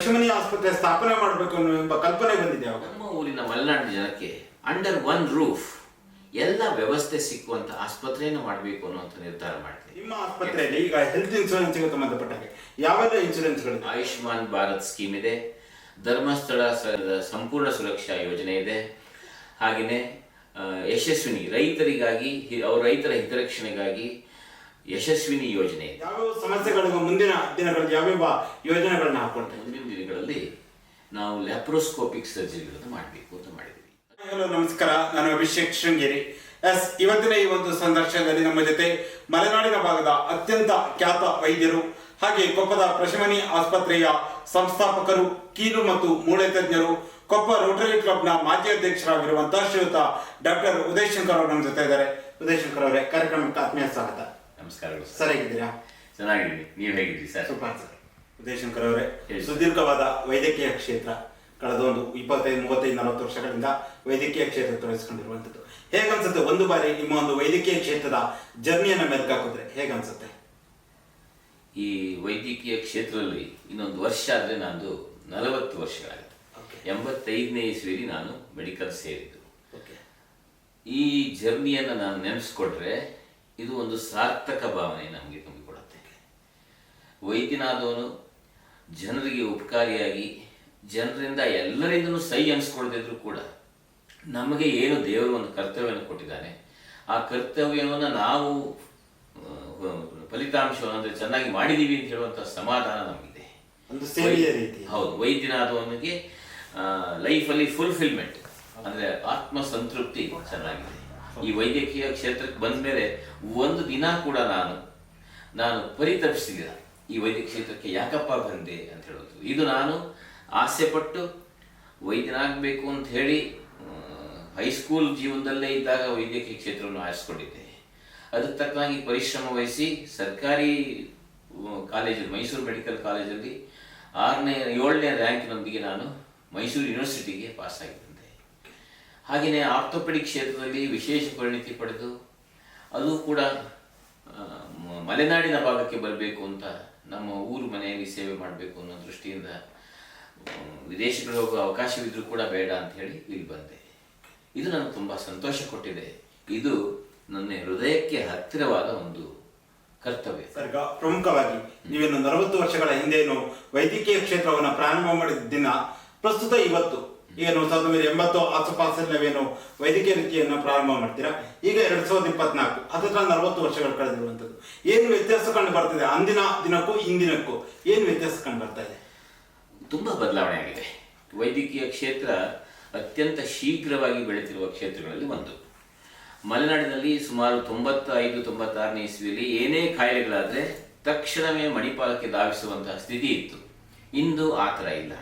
ಲಕ್ಷ್ಮಣಿ ಆಸ್ಪತ್ರೆ ಸ್ಥಾಪನೆ ಮಾಡಬೇಕು ಅನ್ನೋ ಎಂಬ ಕಲ್ಪನೆ ಬಂದಿದೆ ಅವಾಗ. ನಮ್ಮ ಊರಿನ ಮಲೆನಾಡಿನ ಜನಕ್ಕೆ ಅಂಡರ್ ಒನ್ ರೂಫ್ ಎಲ್ಲ ವ್ಯವಸ್ಥೆ ಸಿಕ್ಕುವಂತ ಆಸ್ಪತ್ರೆಯನ್ನು ಮಾಡಬೇಕು ಅನ್ನುವಂಥ ನಿರ್ಧಾರ ಮಾಡಿದೆ ನಿಮ್ಮ ಆಸ್ಪತ್ರೆಯಲ್ಲಿ ಈಗ ಹೆಲ್ತ್ ಇನ್ಶೂರೆನ್ಸ್ಗೆ ಸಂಬಂಧಪಟ್ಟ ಹಾಗೆ. ಯಾವೆಲ್ಲ ಇನ್ಶೂರೆನ್ಸ್ಗಳಿದೆ ಆಯುಷ್ಮಾನ್ ಭಾರತ್ ಸ್ಕೀಮ್ ಇದೆ. ಧರ್ಮಸ್ಥಳ ಸ- ಸಂಪೂರ್ಣ ಸುರಕ್ಷಾ ಯೋಜನೆ ಇದೆ. ಹಾಗೆಯೇ ಆ, ಯಶಸ್ವಿನಿ ರೈತರಿಗಾಗಿ ಅವ್ರ ರೈತರ ಹಿತರಕ್ಷಣೆಗಾಗಿ ಯಶಸ್ವಿನಿ ಯೋಜನೆ. ಯಾವ್ಯಾವ ಸಮಸ್ಯೆಗಳಿಗೂ ಮುಂದಿನ ದಿನಗಳಲ್ಲಿ ಯಾವ್ಯಾವ ಯೋಜನೆಗಳನ್ನ ಹಾಕೊಳ್ತೇವೆ ಮುಂದಿನ ದಿನಗಳಲ್ಲಿ ನಾವು ಲ್ಯಾಪ್ರೋಸ್ಕೋಪಿಕ್ ಸರ್ಜರಿಗಳನ್ನು ಮಾಡಬೇಕು ಅಂತ ಮಾಡಿದ್ದೀವಿ ಹಲೋ ನಮಸ್ಕಾರ. ನಾನು ಅಭಿಷೇಕ್ ಶೃಂಗೇರಿ. ಎಸ್ ಇವತ್ತಿನ ಈ ಒಂದು ಸಂದರ್ಶನದಲ್ಲಿ ನಮ್ಮ ಜೊತೆ ಮಲೆನಾಡಿನ ಭಾಗದ ಅತ್ಯಂತ ಖ್ಯಾತ ವೈದ್ಯರು ಹಾಗೆ ಕೊಪ್ಪದ ಪ್ರಶಮನಿ ಆಸ್ಪತ್ರೆಯ ಸಂಸ್ಥಾಪಕರು ಕೀಲು ಮತ್ತು ಮೂಳೆ ತಜ್ಞರು ಕೊಪ್ಪ ರೋಟರಿ ಕ್ಲಬ್ನ ಮಾಜಿ ಅಧ್ಯಕ್ಷರಾಗಿರುವಂತಹ ಶ್ರೀಯುತ ಡಾಕ್ಟರ್ ಉದಯ್ ಶಂಕರ್ ಅವರು ನಮ್ಮ ಜೊತೆ ಇದ್ದಾರೆ. ಉದಯ್ ಶಂಕರ್ ಅವರೇ ಕಾರ್ಯಕ್ರಮಕ್ಕೆ ಆತ್ಮೀಯ ಸ್ವಾಗತ. ನಮಸ್ಕಾರಗಳು ಸರ್. ಸರಿಯಾಗಿದ್ದೀರಾ? ಚೆನ್ನಾಗಿದ್ದೀನಿ. ನೀವು ಹೇಗಿದ್ದೀರಿ ಸರ್? Super sir. ಉದಯಶಂಕರ್ ಅವರೇ. ಹೇಳಿ. ಸುದೀರ್ಘವಾದ ವೈದ್ಯಕೀಯ ಕ್ಷೇತ್ರ ಕಳೆದ ಒಂದು ಇಪ್ಪತ್ತೈದು ಮೂವತ್ತೈದು ನಲವತ್ತು ವರ್ಷಗಳಿಂದ ವೈದ್ಯಕೀಯ ಕ್ಷೇತ್ರ ತೊಡಗಿಸಿಕೊಂಡಿರುವಂಥದ್ದು. ಹೇಗನ್ಸುತ್ತೆ ಒಂದು ಬಾರಿ ನಿಮ್ಮ ಒಂದು ವೈದ್ಯಕೀಯ ಕ್ಷೇತ್ರದ ಜರ್ನಿಯನ್ನ ಮೆಲ್ಕಾಕಿದ್ರೆ ಹೇಗನ್ಸುತ್ತೆ? ಈ ವೈದ್ಯಕೀಯ ಕ್ಷೇತ್ರದಲ್ಲಿ ಇನ್ನೊಂದು ವರ್ಷ ಆದರೆ ನಂದು ನಲವತ್ತು ವರ್ಷಗಳಾಗುತ್ತೆ Okay. ಎಂಬತ್ತೈದನೇ ಇಸ್ವಿಲಿ ನಾನು ಮೆಡಿಕಲ್ ಸೇರಿದ್ದು. ಓಕೆ ಈ ಜರ್ನಿಯನ್ನು ನಾನು ನೆನೆಸ್ಕೊಂಡ್ರೆ ಇದು ಒಂದು ಸಾರ್ಥಕ ಭಾವನೆ ನಮಗೆ ತುಂಬಿಕೊಡುತ್ತೆ. ವೈದ್ಯನಾದವನು ಜನರಿಗೆ ಉಪಕಾರಿಯಾಗಿ ಜನರಿಂದ ಎಲ್ಲರಿಂದನೂ ಸೈ ಅನಿಸ್ಕೊಳ್ದಿದ್ರು ಕೂಡ ನಮಗೆ ಏನು ದೇವರು ಒಂದು ಕರ್ತವ್ಯವನ್ನು ಕೊಟ್ಟಿದ್ದಾನೆ ಆ ಕರ್ತವ್ಯವನ್ನು ನಾವು ಫಲಿತಾಂಶವನ್ನು ಅಂದರೆ ಚೆನ್ನಾಗಿ ಮಾಡಿದ್ದೀವಿ ಅಂತ ಹೇಳುವಂಥ ಸಮಾಧಾನ ನಮಗಿದೆ. ಒಂದು ಸೇವೆಯ ರೀತಿ. ಹೌದು ವೈದ್ಯನಾದವನಿಗೆ ಲೈಫಲ್ಲಿ ಫುಲ್ಫಿಲ್ಮೆಂಟ್ ಅಂದರೆ ಆತ್ಮ ಸಂತೃಪ್ತಿ ಚೆನ್ನಾಗಿದೆ. ಈ ವೈದ್ಯಕೀಯ ಕ್ಷೇತ್ರಕ್ಕೆ ಬಂದ ಮೇಲೆ ಒಂದು ದಿನ ಕೂಡ ನಾನು ನಾನು ಪರಿತಪಿಸಿದ ಈ ವೈದ್ಯ ಕ್ಷೇತ್ರಕ್ಕೆ ಯಾಕಪ್ಪ ಬಂದೆ ಅಂತ ಹೇಳೋದು ಇದು ನಾನು ಆಸೆಪಟ್ಟು ವೈದ್ಯನಾಗಬೇಕು ಅಂತ ಹೇಳಿ ಹೈಸ್ಕೂಲ್ ಜೀವನದಲ್ಲೇ ಇದ್ದಾಗ ವೈದ್ಯಕೀಯ ಕ್ಷೇತ್ರವನ್ನು ಆರಿಸ್ಕೊಂಡಿದ್ದೆ. ಅದಕ್ಕೆ ತಕ್ಕನಾಗಿ ಪರಿಶ್ರಮ ವಹಿಸಿ ಸರ್ಕಾರಿ ಕಾಲೇಜಲ್ಲಿ, ಮೈಸೂರು ಮೆಡಿಕಲ್ ಕಾಲೇಜಲ್ಲಿ ಆರನೇ, ಏಳನೇ ರ್ಯಾಂಕಿನೊಂದಿಗೆ ನಾನು ಮೈಸೂರು ಯೂನಿವರ್ಸಿಟಿಗೆ ಪಾಸ್ ಆಗಿದ್ದೆ ಹಾಗೆಯೇ ಆರ್ಥೋಪೆಡಿಕ್ ಕ್ಷೇತ್ರದಲ್ಲಿ ವಿಶೇಷ ಪರಿಣಿತಿ ಪಡೆದು ಅದು ಕೂಡ ಮಲೆನಾಡಿನ ಭಾಗಕ್ಕೆ ಬರಬೇಕು ಅಂತ ನಮ್ಮ ಊರು ಮನೆಯಲ್ಲಿ ಸೇವೆ ಮಾಡಬೇಕು ಅನ್ನೋ ದೃಷ್ಟಿಯಿಂದ ವಿದೇಶಗಳು ಹೋಗುವ ಅವಕಾಶವಿದ್ರೂ ಕೂಡ ಬೇಡ ಅಂತ ಹೇಳಿ ಇಲ್ಲಿ ಬಂದೆ. ಇದು ನನಗೆ ತುಂಬ ಸಂತೋಷ ಕೊಟ್ಟಿದೆ. ಇದು ನನ್ನ ಹೃದಯಕ್ಕೆ ಹತ್ತಿರವಾದ ಒಂದು ಕರ್ತವ್ಯ. ಸರ್ಗ, ಪ್ರಮುಖವಾಗಿ ನೀವೇನು ನಲವತ್ತು ವರ್ಷಗಳ ಹಿಂದೇನು ವೈದ್ಯಕೀಯ ಕ್ಷೇತ್ರವನ್ನು ಪ್ರಾರಂಭ ಮಾಡಿದ ದಿನ, ಪ್ರಸ್ತುತ ಇವತ್ತು. ಏನು ಸಾವಿರದ ಒಂಬೈನೂರ ಎಂಬತ್ತು ಆಸುಪಾಸಲ್ಲಿ ನಾವೇನು ವೈದ್ಯಕೀಯ ವೃತ್ತಿಯನ್ನು ಪ್ರಾರಂಭ ಮಾಡ್ತೀರಾ? ಈಗ ಎರಡು ಸಾವಿರದ ಇಪ್ಪತ್ನಾಲ್ಕು ಹತ್ತಿರ ನಲವತ್ತು ವರ್ಷಗಳು ಕಳೆದಿರುವಂಥದ್ದು. ಏನು ವ್ಯತ್ಯಾಸ ಕಂಡು ಬರ್ತಿದೆ? ಅಂದಿನ ದಿನಕ್ಕೂ ಇಂದಿನಕ್ಕೂ ಏನು ವ್ಯತ್ಯಾಸ ಕಂಡು ಬರ್ತಾ ಇದೆ? ತುಂಬ ಬದಲಾವಣೆ ಆಗಿದೆ. ವೈದ್ಯಕೀಯ ಕ್ಷೇತ್ರ ಅತ್ಯಂತ ಶೀಘ್ರವಾಗಿ ಬೆಳೆತಿರುವ ಕ್ಷೇತ್ರಗಳಲ್ಲಿ ಒಂದು. ಮಲೆನಾಡಿನಲ್ಲಿ ಸುಮಾರು ತೊಂಬತ್ತೈದು, ತೊಂಬತ್ತಾರನೇ ಇಸ್ವಿಯಲ್ಲಿ ಏನೇ ಕಾಯಿಲೆಗಳಾದರೆ ತಕ್ಷಣವೇ ಮಣಿಪಾಲಕ್ಕೆ ಧಾವಿಸುವಂತಹ ಸ್ಥಿತಿ ಇತ್ತು. ಇಂದು ಆ ಥರ ಇಲ್ಲ.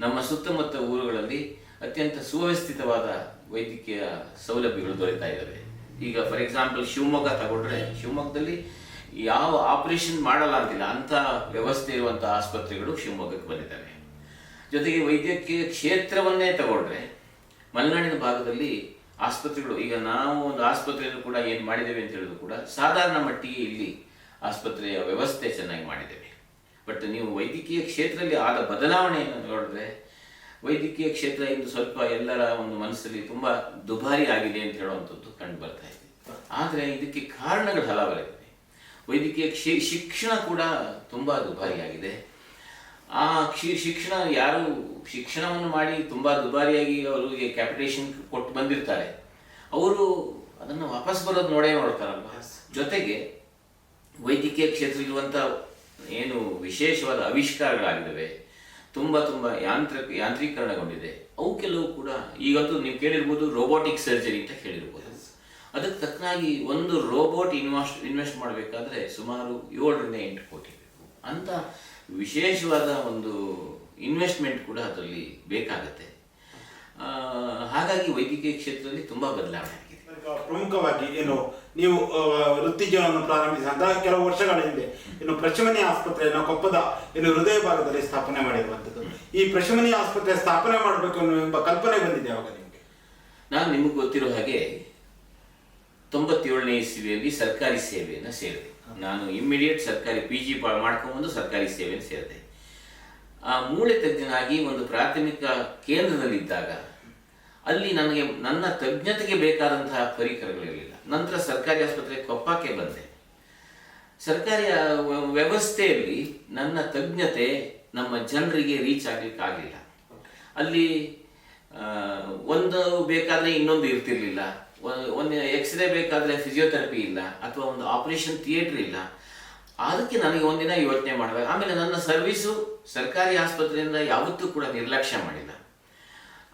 ನಮ್ಮ ಸುತ್ತಮುತ್ತ ಊರುಗಳಲ್ಲಿ ಅತ್ಯಂತ ಸುವ್ಯವಸ್ಥಿತವಾದ ವೈದ್ಯಕೀಯ ಸೌಲಭ್ಯಗಳು ದೊರೆತಾ ಇದ್ದಾವೆ. ಈಗ ಫಾರ್ ಎಕ್ಸಾಂಪಲ್ ಶಿವಮೊಗ್ಗ ತಗೊಂಡ್ರೆ ಶಿವಮೊಗ್ಗದಲ್ಲಿ ಯಾವ ಆಪರೇಷನ್ ಮಾಡಲ್ಲ ಅಂತಿಲ್ಲ, ಅಂಥ ವ್ಯವಸ್ಥೆ ಇರುವಂಥ ಆಸ್ಪತ್ರೆಗಳು ಶಿವಮೊಗ್ಗಕ್ಕೆ ಬಂದಿದ್ದಾವೆ. ಜೊತೆಗೆ ವೈದ್ಯಕೀಯ ಕ್ಷೇತ್ರವನ್ನೇ ತಗೊಂಡ್ರೆ ಮಲೆನಾಡಿನ ಭಾಗದಲ್ಲಿ ಆಸ್ಪತ್ರೆಗಳು, ಈಗ ನಾವು ಒಂದು ಆಸ್ಪತ್ರೆಯಲ್ಲೂ ಕೂಡ ಏನು ಮಾಡಿದ್ದೇವೆ ಅಂತ ಹೇಳಿದ್ರು ಕೂಡ, ಸಾಧಾರಣ ಮಟ್ಟಿಗೆ ಇಲ್ಲಿ ಆಸ್ಪತ್ರೆಯ ವ್ಯವಸ್ಥೆ ಚೆನ್ನಾಗಿ ಮಾಡಿದ್ದೇವೆ. ಬಟ್ ನೀವು ವೈದ್ಯಕೀಯ ಕ್ಷೇತ್ರದಲ್ಲಿ ಆದ ಬದಲಾವಣೆಯನ್ನು ನೋಡಿದ್ರೆ ವೈದ್ಯಕೀಯ ಕ್ಷೇತ್ರ ಇಂದು ಸ್ವಲ್ಪ ಎಲ್ಲರ ಒಂದು ಮನಸ್ಸಲ್ಲಿ ತುಂಬ ದುಬಾರಿ ಆಗಿದೆ ಅಂತ ಹೇಳುವಂಥದ್ದು ಕಂಡು ಬರ್ತಾ ಇದೆ. ಆದರೆ ಇದಕ್ಕೆ ಕಾರಣಗಳು ಹಲವರಿವೆ. ವೈದ್ಯಕೀಯ ಕ್ಷೇ ಶಿಕ್ಷಣ ಕೂಡ ತುಂಬ ದುಬಾರಿಯಾಗಿದೆ ಆ ಕ್ಷೀ ಶಿಕ್ಷಣ ಯಾರು ಶಿಕ್ಷಣವನ್ನು ಮಾಡಿ ತುಂಬ ದುಬಾರಿಯಾಗಿ ಅವರಿಗೆ ಕ್ಯಾಪಿಟೇಷನ್ ಕೊಟ್ಟು ಬಂದಿರ್ತಾರೆ ಅವರು ಅದನ್ನು ವಾಪಸ್ ಬರೋದು ನೋಡೇ ನೋಡ್ತಾರಲ್ವ? ಜೊತೆಗೆ ವೈದ್ಯಕೀಯ ಕ್ಷೇತ್ರ ಇರುವಂಥ ಏನು ವಿಶೇಷವಾದ ಆವಿಷ್ಕಾರಗಳಾಗಿದ್ದಾವೆ ತುಂಬ ತುಂಬ ಯಾಂತ್ರಿಕ ಯಾಂತ್ರೀಕರಣಗೊಂಡಿದೆ. ಅವು ಕೆಲವು ಕೂಡ ಈಗಂತೂ ನೀವು ಕೇಳಿರ್ಬೋದು ರೋಬೋಟಿಕ್ ಸರ್ಜರಿ ಅಂತ ಕೇಳಿರ್ಬೋದು. ಅದಕ್ಕೆ ತಕ್ಕನಾಗಿ ಒಂದು ರೋಬೋಟ್ ಇನ್ವೆಸ್ಟ್ ಇನ್ವೆಸ್ಟ್ ಮಾಡಬೇಕಾದ್ರೆ ಸುಮಾರು ಏಳರಿಂದ ಎಂಟು ಕೋಟಿ ಬೇಕು. ಅಂತ ವಿಶೇಷವಾದ ಒಂದು ಇನ್ವೆಸ್ಟ್ಮೆಂಟ್ ಕೂಡ ಅದರಲ್ಲಿ ಬೇಕಾಗತ್ತೆ. ಹಾಗಾಗಿ ವೈದ್ಯಕೀಯ ಕ್ಷೇತ್ರದಲ್ಲಿ ತುಂಬ ಬದಲಾವಣೆ ಆಗಿದೆ. ಪ್ರಮುಖವಾಗಿ ಏನು, ನೀವು ವೃತ್ತಿ ಜೀವನವನ್ನು ಪ್ರಾರಂಭಿಸಿದಂತಹ ಕೆಲವು ವರ್ಷಗಳ ಹಿಂದೆ, ಇನ್ನು ಪ್ರಶಮನಿ ಆಸ್ಪತ್ರೆಯನ್ನು ಕೊಪ್ಪದ, ಇನ್ನು ಹೃದಯ ಭಾಗದಲ್ಲಿ ಸ್ಥಾಪನೆ ಮಾಡಿರುವಂಥದ್ದು. ಈ ಪ್ರಶಮನಿ ಆಸ್ಪತ್ರೆ ಸ್ಥಾಪನೆ ಮಾಡಬೇಕು ಎಂಬ ಕಲ್ಪನೆ ಬಂದಿದೆ ಅವಾಗ ನಿಮಗೆ? ನಾನು ನಿಮಗೆ ಗೊತ್ತಿರೋ ಹಾಗೆ ತೊಂಬತ್ತೇಳನೇ ಇಸ್ವಿಯಲ್ಲಿ ಸರ್ಕಾರಿ ಸೇವೆಯನ್ನು ಸೇರಿದೆ. ನಾನು ಇಮ್ಮಿಡಿಯೇಟ್ ಸರ್ಕಾರಿ ಪಿ ಜಿ ಮಾಡ್ಕೊಂಡ್ಬಂದು ಸರ್ಕಾರಿ ಸೇವೆಯನ್ನು ಸೇರಿದೆ. ಆ ಮೂಳೆ ತಜ್ಞನಾಗಿ ಒಂದು ಪ್ರಾಥಮಿಕ ಕೇಂದ್ರದಲ್ಲಿದ್ದಾಗ ಅಲ್ಲಿ ನನಗೆ ನನ್ನ ತಜ್ಞತೆಗೆ ಬೇಕಾದಂತಹ ಪರಿಕರಗಳಿರಲಿಲ್ಲ. ನಂತರ ಸರ್ಕಾರಿ ಆಸ್ಪತ್ರೆ ಕೊಪ್ಪಕ್ಕೆ ಬಂದೆ. ಸರ್ಕಾರಿ ವ್ಯವಸ್ಥೆಯಲ್ಲಿ ನನ್ನ ತಜ್ಞತೆ ನಮ್ಮ ಜನರಿಗೆ ರೀಚ್ ಆಗಲಿಕ್ಕಾಗಲಿಲ್ಲ. ಅಲ್ಲಿ ಒಂದು ಬೇಕಾದರೆ ಇನ್ನೊಂದು ಇರ್ತಿರ್ಲಿಲ್ಲ. ಒಂದು ಎಕ್ಸ್ರೇ ಬೇಕಾದರೆ ಫಿಸಿಯೋಥೆರಪಿ ಇಲ್ಲ, ಅಥವಾ ಒಂದು ಆಪರೇಷನ್ ಥಿಯೇಟರ್ ಇಲ್ಲ. ಅದಕ್ಕೆ ನನಗೆ ಒಂದಿನ ಯೋಚನೆ ಮಾಡಬೇಕು ಆಮೇಲೆ ನನ್ನ ಸರ್ವಿಸು ಸರ್ಕಾರಿ ಆಸ್ಪತ್ರೆಯಿಂದ ಯಾವತ್ತೂ ಕೂಡ ನಿರ್ಲಕ್ಷ್ಯ ಮಾಡಿಲ್ಲ.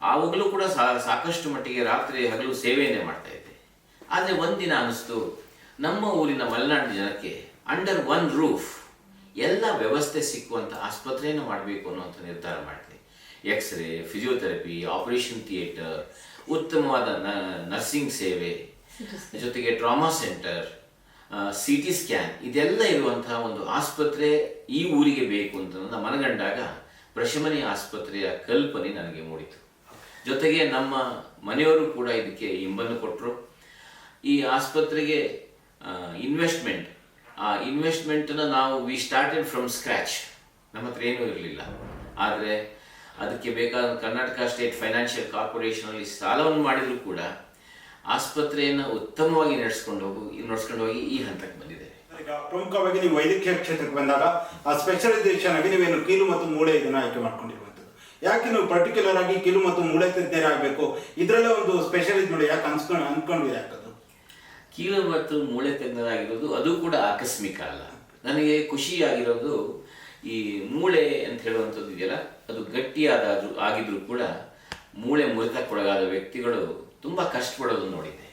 ಆವಾಗಲೂ ಕೂಡ ಸಾ- ಸಾಕಷ್ಟು ಮಟ್ಟಿಗೆ ರಾತ್ರಿ ಹಗಲು ಸೇವೆಯನ್ನೇ ಮಾಡ್ತಾ ಇದ್ದೆ. ಆದರೆ ಒಂದಿನ ಅನ್ನಿಸ್ತು ನಮ್ಮ ಊರಿನ ಮಲೆನಾಡು ಜನಕ್ಕೆ ಅಂಡರ್ ಒನ್ ರೂಫ್ ಎಲ್ಲ ವ್ಯವಸ್ಥೆ ಸಿಕ್ಕುವಂಥ ಆಸ್ಪತ್ರೆಯನ್ನು ಮಾಡಬೇಕು ಅನ್ನುವಂಥ ನಿರ್ಧಾರ ಮಾಡಿದೆ. ಎಕ್ಸ್ರೇ ಫಿಸಿಯೋಥೆರಪಿ ಆಪರೇಷನ್ ಥಿಯೇಟರ್ ಉತ್ತಮವಾದ ನ- ನರ್ಸಿಂಗ್ ಸೇವೆ ಜೊತೆಗೆ trauma centre C T scan ಇದೆಲ್ಲ ಇರುವಂತಹ ಒಂದು ಆಸ್ಪತ್ರೆ ಈ ಊರಿಗೆ ಬೇಕು ಅಂತ ಮನಗಂಡಾಗ ಪ್ರಶಮನಿ ಆಸ್ಪತ್ರೆಯ ಕಲ್ಪನೆ ನನಗೆ ಮೂಡಿತು. ಜೊತೆಗೆ ನಮ್ಮ ಮನೆಯವರು ಕೂಡ ಇದಕ್ಕೆ ಇಂಬನ್ನು ಕೊಟ್ಟರು ಈ ಆಸ್ಪತ್ರೆಗೆ ಇನ್ವೆಸ್ಟ್ಮೆಂಟ್ ಆ ಇನ್ವೆಸ್ಟ್ಮೆಂಟನ್ನು ನಾವು ವಿ ಸ್ಟಾರ್ಟೆಡ್ ಫ್ರಮ್ ಸ್ಕ್ರ್ಯಾಚ್ ನಮ್ಮ ಹತ್ರ ಏನೂ ಇರಲಿಲ್ಲ. ಆದರೆ, ಅದಕ್ಕೆ ಬೇಕಾದ ಕರ್ನಾಟಕ ಸ್ಟೇಟ್ ಫೈನಾನ್ಷಿಯಲ್ ಕಾರ್ಪೊರೇಷನಲ್ಲಿ ಸಾಲವನ್ನು ಮಾಡಿದರೂ ಕೂಡ ಆಸ್ಪತ್ರೆಯನ್ನು ಉತ್ತಮವಾಗಿ ನಡೆಸ್ಕೊಂಡು ಹೋಗಿ ನಡೆಸ್ಕೊಂಡು ಹೋಗಿ ಈ ಹಂತಕ್ಕೆ ಬಂದಿದೆ. ಪ್ರಮುಖವಾಗಿ ನೀವು ವೈದ್ಯಕೀಯ ಕ್ಷೇತ್ರಕ್ಕೆ ಬಂದಾಗ, ಆ ಸ್ಪೆಷಲೈಸೇಷನ್ ಆಗಿ ನೀವೇನು ಕೀಲು ಮತ್ತು ಮೂಳೆ ಇದನ್ನು ಆಯ್ಕೆ ಮಾಡ್ಕೊಂಡಿರುವಂಥದ್ದು. ಯಾಕೆ ನೀವು ಪರ್ಟಿಕ್ಯುಲರ್ ಆಗಿ ಕಿರು ಮತ್ತು ಮೂಳೆ ತಜ್ಞರಾಗಬೇಕು ಇದರಲ್ಲೇ ಒಂದು ಸ್ಪೆಷಲಿಸ್ಟ್ ನೋಡಿ, ಯಾಕೆ ಅನ್ಸ್ಕೊಂಡು ಅನ್ಕೊಂಡ್ವಿ ಯಾಕದು ಕೀಲು ಮತ್ತು ಮೂಳೆ ತಜ್ಞರಾಗಿರೋದು ಅದು ಕೂಡ ಆಕಸ್ಮಿಕ ಅಲ್ಲ. ನನಗೆ ಖುಷಿಯಾಗಿರೋದು ಈ ಮೂಳೆ ಅಂತ ಹೇಳುವಂಥದ್ದು ಇದೆಯಲ್ಲ, ಅದು ಗಟ್ಟಿಯಾದ ಆಗಿದ್ರು ಕೂಡ ಮೂಳೆ ಮುರಿತಕ್ಕೊಳಗಾದ ವ್ಯಕ್ತಿಗಳು ತುಂಬ ಕಷ್ಟಪಡೋದನ್ನು ನೋಡಿದೆ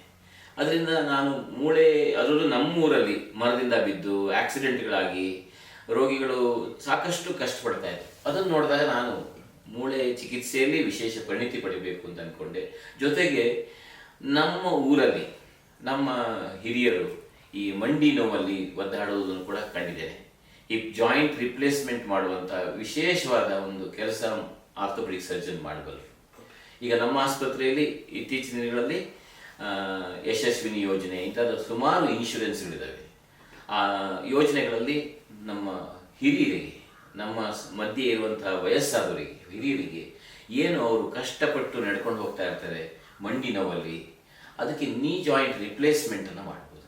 ಅದರಿಂದ ನಾನು ಮೂಳೆ, ಅದರಲ್ಲೂ ನಮ್ಮೂರಲ್ಲಿ ಮರದಿಂದ ಬಿದ್ದು ಆಕ್ಸಿಡೆಂಟ್ಗಳಾಗಿ ರೋಗಿಗಳು ಸಾಕಷ್ಟು ಕಷ್ಟಪಡ್ತಾ ಇದ್ದರು ಅದನ್ನು ನೋಡಿದಾಗ ನಾನು ಮೂಳೆ ಚಿಕಿತ್ಸೆಯಲ್ಲಿ ವಿಶೇಷ ಪರಿಣಿತಿ ಪಡಿಬೇಕು ಅಂತ ಅಂದ್ಕೊಂಡೆ ಜೊತೆಗೆ ನಮ್ಮ ಊರಲ್ಲಿ ನಮ್ಮ ಹಿರಿಯರು ಈ ಮಂಡಿ ನೋವಲ್ಲಿ ಒದ್ದಾಡುವುದನ್ನು ಕೂಡ ಕಂಡಿದ್ದೇನೆ. ಈ ಜಾಯಿಂಟ್ ರಿಪ್ಲೇಸ್ಮೆಂಟ್ ಮಾಡುವಂತಹ ವಿಶೇಷವಾದ ಒಂದು ಕೆಲಸ ಆರ್ಥೋಪೆಡಿಕ್ ಸರ್ಜನ್ ಮಾಡಬಲ್ಲರು ಈಗ ನಮ್ಮ ಆಸ್ಪತ್ರೆಯಲ್ಲಿ ಇತ್ತೀಚಿನ ದಿನಗಳಲ್ಲಿ ಯಶಸ್ವಿನಿ ಯೋಜನೆ, ಇಂಥದ್ದು ಸುಮಾರು ಇನ್ಶೂರೆನ್ಸ್ಗಳಿದ್ದಾವೆ ಆ ಯೋಜನೆಗಳಲ್ಲಿ ನಮ್ಮ ಹಿರಿಯರಿಗೆ ನಮ್ಮ ಮಧ್ಯೆ ಇರುವಂತಹ ವಯಸ್ಸಾದವರಿಗೆ ಹಿರಿಯರಿಗೆ ಏನು ಅವರು ಕಷ್ಟಪಟ್ಟು ನಡ್ಕೊಂಡು ಹೋಗ್ತಾ ಇರ್ತಾರೆ ಮಂಡಿ ನೋವಲ್ಲಿ ಅದಕ್ಕೆ ನೀ ಜಾಯಿಂಟ್ ರಿಪ್ಲೇಸ್ಮೆಂಟನ್ನು ಮಾಡ್ಬೋದು.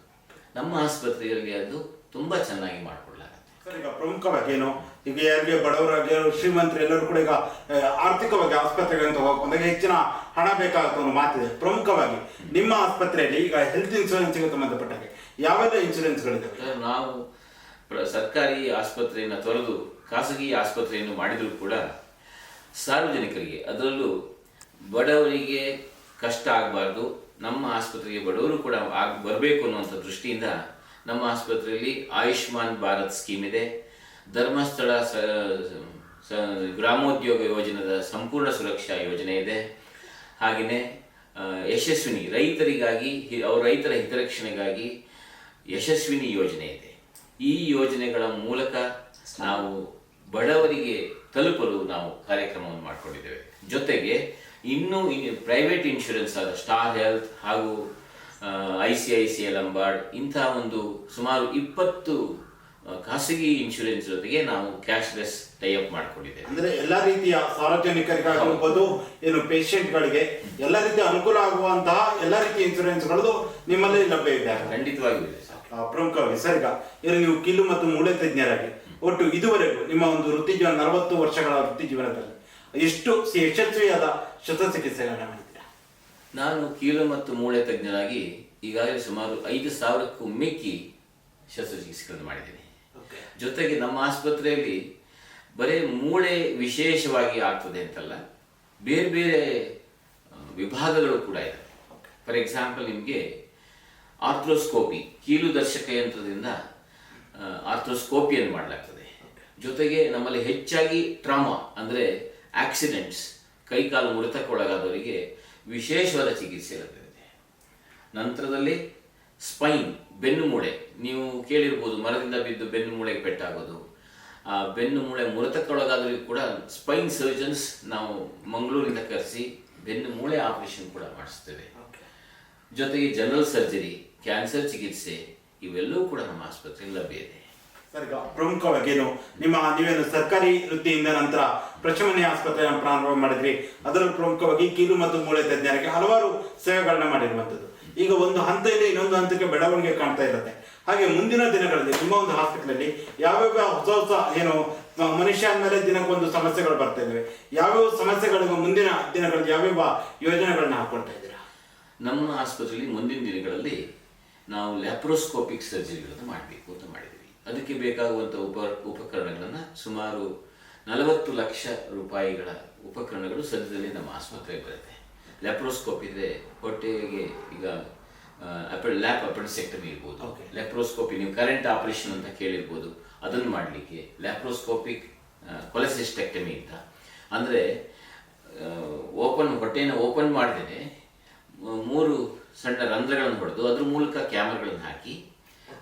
ನಮ್ಮ ಆಸ್ಪತ್ರೆಯಲ್ಲಿ ಅದು ತುಂಬ ಚೆನ್ನಾಗಿ ಮಾಡಿಕೊಡ್ಲಾಗತ್ತೆ. ಸರ್ ಈಗ ಪ್ರಮುಖವಾಗಿ ಏನು? ಈಗ ಯಾರಿಗೆ ಬಡವರಾಗಿ ಶ್ರೀಮಂತರು ಎಲ್ಲರೂ ಕೂಡ ಈಗ ಆರ್ಥಿಕವಾಗಿ ಆಸ್ಪತ್ರೆಗಳಂತ ಹೋಗಕ್ಕೆ ಬಂದಾಗ ಹೆಚ್ಚಿನ ಹಣ ಬೇಕಾಗುತ್ತೆ ಅನ್ನೋ ಮಾತಿದೆ. ಪ್ರಮುಖವಾಗಿ ನಿಮ್ಮ ಆಸ್ಪತ್ರೆಯಲ್ಲಿ ಈಗ ಹೆಲ್ತ್ ಇನ್ಶೂರೆನ್ಸ್ಗೆ ಸಂಬಂಧಪಟ್ಟಾಗೆ ಯಾವೆಲ್ಲ ಇನ್ಶೂರೆನ್ಸ್ಗಳಿದ್ದಾವೆ ಸರ್, ನಾವು ಸರ್ಕಾರಿ ಆಸ್ಪತ್ರೆಯನ್ನು ತೊರೆದು ಖಾಸಗಿ ಆಸ್ಪತ್ರೆಯನ್ನು ಮಾಡಿದರೂ ಕೂಡ ಸಾರ್ವಜನಿಕರಿಗೆ ಅದರಲ್ಲೂ ಬಡವರಿಗೆ ಕಷ್ಟ ಆಗಬಾರ್ದು, ನಮ್ಮ ಆಸ್ಪತ್ರೆಗೆ ಬಡವರು ಕೂಡ ಆಗ, ಬರಬೇಕು ಅನ್ನುವಂಥ ದೃಷ್ಟಿಯಿಂದ ನಮ್ಮ ಆಸ್ಪತ್ರೆಯಲ್ಲಿ ಆಯುಷ್ಮಾನ್ ಭಾರತ್ ಸ್ಕೀಮ್ ಇದೆ. ಧರ್ಮಸ್ಥಳ ಸ ಗ್ರಾಮೋದ್ಯೋಗ ಯೋಜನದ ಸಂಪೂರ್ಣ ಸುರಕ್ಷಾ ಯೋಜನೆ ಇದೆ. ಹಾಗೆಯೇ ಯಶಸ್ವಿನಿ ರೈತರಿಗಾಗಿ ಅವ್ರ ರೈತರ ಹಿತರಕ್ಷಣೆಗಾಗಿ ಯಶಸ್ವಿನಿ ಯೋಜನೆ ಇದೆ. ಈ ಯೋಜನೆಗಳ ಮೂಲಕ ನಾವು ಬಡವರಿಗೆ ತಲುಪಲು ನಾವು ಕಾರ್ಯಕ್ರಮವನ್ನು ಮಾಡಿಕೊಂಡಿದ್ದೇವೆ. ಜೊತೆಗೆ ಇನ್ನೂ ಪ್ರೈವೇಟ್ ಇನ್ಶೂರೆನ್ಸ್ ಆದ ಸ್ಟಾರ್ ಹೆಲ್ತ್ ಹಾಗೂ I C I C L ಅಂಬಾರ್ಡ್ ಇಂತಹ ಒಂದು ಸುಮಾರು ಇಪ್ಪತ್ತು ಖಾಸಗಿ ಇನ್ಶೂರೆನ್ಸ್ ಜೊತೆಗೆ ನಾವು ಕ್ಯಾಶ್ಲೆಸ್ ಟೈಅಪ್ ಮಾಡಿಕೊಂಡಿದ್ದೇವೆ. ಅಂದ್ರೆ ಎಲ್ಲಾ ರೀತಿಯ ಸಾರ್ವಜನಿಕರಿಗಾಗಿರ್ಬೋದು ಏನು ಪೇಷಂಟ್ಗಳಿಗೆ ಎಲ್ಲ ರೀತಿಯ ಅನುಕೂಲ ಆಗುವಂತಹ ಎಲ್ಲ ರೀತಿಯ ಇನ್ಶೂರೆನ್ಸ್ಗಳು ನಿಮ್ಮಲ್ಲಿ ಲಭ್ಯ ಇದೆ. ಖಂಡಿತವಾಗಿಯೂ ಇದೆ ಆ, ಪ್ರಮುಖವಾಗಿ ಸರ್ ಈಗ ನೀವು ಕಿಲ್ಲು ಮತ್ತು ಮೂಳೆ ತಜ್ಞರಾಗಿ ಒಟ್ಟು ಇದುವರೆಗೂ ನಿಮ್ಮ ಒಂದು ವೃತ್ತಿ ಜೀವನ ನಲವತ್ತು ವರ್ಷಗಳ ವೃತ್ತಿ ಜೀವನದಲ್ಲಿ ಎಷ್ಟು ಯಶಸ್ವಿಯಾದ ಶಸ್ತ್ರಚಿಕಿತ್ಸೆಗಳನ್ನ ಮಾಡಿದ್ದೀರಾ? ನಾನು ಕೀಲು ಮತ್ತು ಮೂಳೆ ತಜ್ಞರಾಗಿ ಈಗಾಗಲೇ ಸುಮಾರು ಐದು ಸಾವಿರಕ್ಕೂ ಮಿಕ್ಕಿ ಶಸ್ತ್ರಚಿಕಿತ್ಸೆಗಳನ್ನು ಮಾಡಿದ್ದೀನಿ. ಜೊತೆಗೆ ನಮ್ಮ ಆಸ್ಪತ್ರೆಯಲ್ಲಿ ಬರೀ ಮೂಳೆ ವಿಶೇಷವಾಗಿ ಆಗ್ತದೆ ಅಂತಲ್ಲ ಬೇರೆ ಬೇರೆ ವಿಭಾಗಗಳು ಕೂಡ ಇದೆ. ಫಾರ್ ಎಕ್ಸಾಂಪಲ್ ನಿಮಗೆ ಆರ್ಥ್ರೋಸ್ಕೋಪಿ ಕೀಲು ದರ್ಶಕ ಯಂತ್ರದಿಂದ ಆರ್ಥ್ರೋಸ್ಕೋಪಿಯನ್ನು ಮಾಡಲಾಗ್ತದೆ. ಜೊತೆಗೆ ನಮ್ಮಲ್ಲಿ ಹೆಚ್ಚಾಗಿ ಟ್ರಾಮಾ ಅಂದರೆ ಆಕ್ಸಿಡೆಂಟ್ಸ್ ಕೈಕಾಲು ಮುರಿತಕ್ಕೊಳಗಾದವರಿಗೆ ವಿಶೇಷವಾದ ಚಿಕಿತ್ಸೆ ಲಭ್ಯವಿದೆ. ನಂತರದಲ್ಲಿ ಸ್ಪೈನ್ ಬೆನ್ನು ಮೂಳೆ. ನೀವು ಕೇಳಿರ್ಬೋದು ಮರದಿಂದ ಬಿದ್ದು ಬೆನ್ನು ಮೂಳೆಗೆ ಪೆಟ್ಟಾಗೋದು. ಆ ಬೆನ್ನು ಮೂಳೆ ಮುರಿತಕ್ಕೊಳಗಾದವರಿಗೆ ಕೂಡ ಸ್ಪೈನ್ ಸರ್ಜನ್ಸ್ ನಾವು ಮಂಗಳೂರಿಂದ ಕರೆಸಿ ಬೆನ್ನು ಮೂಳೆ ಆಪರೇಷನ್ ಕೂಡ ಮಾಡಿಸ್ತೇವೆ. ಜೊತೆಗೆ ಜನರಲ್ ಸರ್ಜರಿ ಕ್ಯಾನ್ಸರ್ ಚಿಕಿತ್ಸೆ ಇವೆಲ್ಲವೂ ಕೂಡ ನಮ್ಮ ಆಸ್ಪತ್ರೆಯಲ್ಲಿ ಲಭ್ಯ ಇದೆ. ಸರ್ ಈಗ ಪ್ರಮುಖವಾಗಿ ಏನು ನಿಮ್ಮ ನೀವೇನು ಸರ್ಕಾರಿ ವೃತ್ತಿಯಿಂದ ನಂತರ ಪ್ರಶಮನಿ ಆಸ್ಪತ್ರೆಯನ್ನು ಪ್ರಾರಂಭ ಮಾಡಿದ್ರಿ ಅದರಲ್ಲೂ ಪ್ರಮುಖವಾಗಿ ಕೀಲು ಮತ್ತು ಮೂಳೆ ತಜ್ಞರಿಗೆ ಹಲವಾರು ಸೇವೆಗಳನ್ನ ಮಾಡಿರುವಂಥದ್ದು ಈಗ ಒಂದು ಹಂತದಲ್ಲಿ ಇನ್ನೊಂದು ಹಂತಕ್ಕೆ ಬೆಳವಣಿಗೆ ಕಾಣ್ತಾ ಇರುತ್ತೆ. ಹಾಗೆ ಮುಂದಿನ ದಿನಗಳಲ್ಲಿ ನಿಮ್ಮ ಒಂದು ಹಾಸ್ಪಿಟಲಲ್ಲಿ ಯಾವ್ಯಾವ ಹೊಸ ಹೊಸ ಏನು ಮನುಷ್ಯ ಅಂದಮೇಲೆ ದಿನಕ್ಕೊಂದು ಸಮಸ್ಯೆಗಳು ಬರ್ತಾ ಇದ್ದಾವೆ ಯಾವ್ಯಾವ ಸಮಸ್ಯೆಗಳಿಗೆ ಮುಂದಿನ ದಿನಗಳಲ್ಲಿ ಯಾವ್ಯಾವ ಯೋಜನೆಗಳನ್ನ ಹಾಕೊಳ್ತಾ ಇದ್ದೀರಾ? ನಮ್ಮ ಆಸ್ಪತ್ರೆಯಲ್ಲಿ ಮುಂದಿನ ದಿನಗಳಲ್ಲಿ ನಾವು ಲ್ಯಾಪ್ರೋಸ್ಕೋಪಿಕ್ ಸರ್ಜರಿಗಳನ್ನು ಮಾಡಬೇಕು ಅಂತ ಮಾಡಿದ್ವಿ ಅದಕ್ಕೆ ಬೇಕಾಗುವಂಥ ಉಪ ಉಪಕರಣಗಳನ್ನು ಸುಮಾರು ನಲವತ್ತು ಲಕ್ಷ ರೂಪಾಯಿಗಳ ಉಪಕರಣಗಳು ಸದ್ಯದಲ್ಲಿ ನಮ್ಮ ಆಸ್ಪತ್ರೆಗೆ ಬರುತ್ತೆ. ಲ್ಯಾಪ್ರೋಸ್ಕೋಪ್ ಇದ್ರೆ ಹೊಟ್ಟೆಗೆ ಈಗ ಅಪೆ ಲ್ಯಾಪ್ ಅಪೆಂಡಿಸೆಕ್ಟಮಿ ಇರ್ಬೋದು. ಲ್ಯಾಪ್ರೋಸ್ಕೋಪಿ ನೀವು ಕರೆಂಟ್ ಆಪರೇಷನ್ ಅಂತ ಕೇಳಿರ್ಬೋದು. ಅದನ್ನು ಮಾಡಲಿಕ್ಕೆ ಲ್ಯಾಪ್ರೋಸ್ಕೋಪಿಕ್ ಕೊಲೆಸಿಸ್ಟೆಕ್ಟಮಿ ಅಂತ. ಅಂದರೆ ಓಪನ್ ಹೊಟ್ಟೆನ ಓಪನ್ ಮಾಡಿದರೆ ಮೂರು ಸಣ್ಣ ರಂಧ್ರಗಳನ್ನು ಹೊಡೆದು ಅದ್ರ ಮೂಲಕ ಕ್ಯಾಮ್ರಾಗಳನ್ನು ಹಾಕಿ